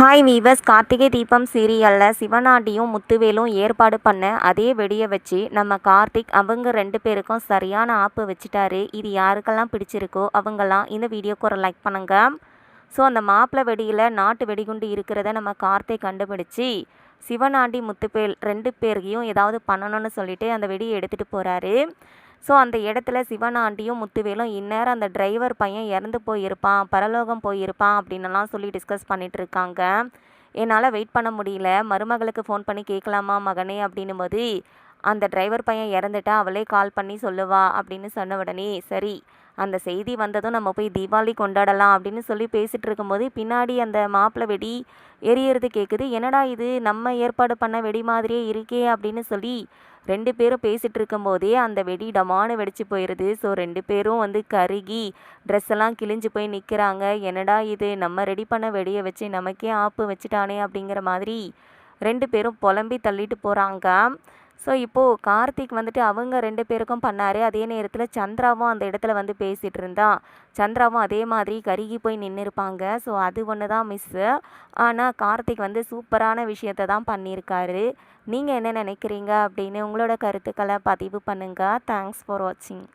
Hi viewers. Karthigai Deepam சீரியலில் சிவனாண்டியும் முத்துவேலும் ஏற்பாடு பண்ண அதே வெடியை வச்சு நம்ம கார்த்திக் அவங்க ரெண்டு பேருக்கும் சரியான ஆப்பு வச்சுட்டாரு. இது யாருக்கெல்லாம் பிடிச்சிருக்கோ அவங்கெல்லாம் இந்த வீடியோக்கு ஒரு லைக் பண்ணுங்க. ஸோ அந்த மாப்பிள்ளை வெடியில் நாட்டு வெடிகுண்டு இருக்கிறத நம்ம கார்த்திக் கண்டுபிடிச்சி சிவனாண்டி முத்துப்பேல் ரெண்டு பேரையும் ஏதாவது பண்ணணும்னு சொல்லிட்டு அந்த வெடியை எடுத்துகிட்டு போகிறாரு ஸோ அந்த இடத்துல சிவனாண்டியும் முத்துவேலும் இந்நேரம் அந்த டிரைவர் பையன் இறந்து போயிருப்பான் பரலோகம் போயிருப்பான் அப்படின்னுலாம் சொல்லி டிஸ்கஸ் பண்ணிட்டு இருக்காங்க என்னால் வெயிட் பண்ண முடியல. மருமகளுக்கு ஃபோன் பண்ணி கேட்கலாமா மகனே அப்படின்னும் போது அந்த டிரைவர் பையன் இறந்துட்டா அவளே கால் பண்ணி சொல்லுவா அப்படின்னு சொன்ன உடனே சரி அந்த செய்தி வந்ததும் நம்ம போய் தீபாவளி கொண்டாடலாம் அப்படின்னு சொல்லி பேசிகிட்டு இருக்கும்போது பின்னாடி அந்த மாப்பிள்ளை வெடி எரியறது கேட்குது என்னடா இது? நம்ம ஏற்பாடு பண்ண வெடி மாதிரியே இருக்கே அப்படின்னு சொல்லி ரெண்டு பேரும் பேசிகிட்டு இருக்கும்போதே அந்த வெடி டமானு வெடிச்சு போயிடுது ஸோ ரெண்டு பேரும் வந்து கருகி ட்ரெஸ் எல்லாம் கிழிஞ்சு போய் நிற்கிறாங்க என்னடா இது? நம்ம ரெடி பண்ண வெடியை வச்சு நமக்கே ஆப்பு வச்சுட்டானே அப்படிங்கிற மாதிரி ரெண்டு பேரும் புலம்பி தள்ளிட்டு போகிறாங்க ஸோ இப்போது கார்த்திக் வந்துட்டு அவங்க ரெண்டு பேருக்கும் பண்ணார். அதே நேரத்தில் சந்திராவும் அந்த இடத்துல வந்து பேசிகிட்டு இருந்தான் சந்திராவும் அதே மாதிரி கருகி போய் நின்று இருப்பாங்க ஸோ அது ஒன்று தான் மிஸ்ஸு ஆனால் கார்த்திக் வந்து சூப்பரான விஷயத்தை தான் பண்ணியிருக்காரு நீங்கள் என்ன நினைக்கிறீங்க? அப்படின்னு உங்களோட கருத்துக்களை பதிவு பண்ணுங்கள் தேங்க்ஸ் ஃபார் வாட்சிங்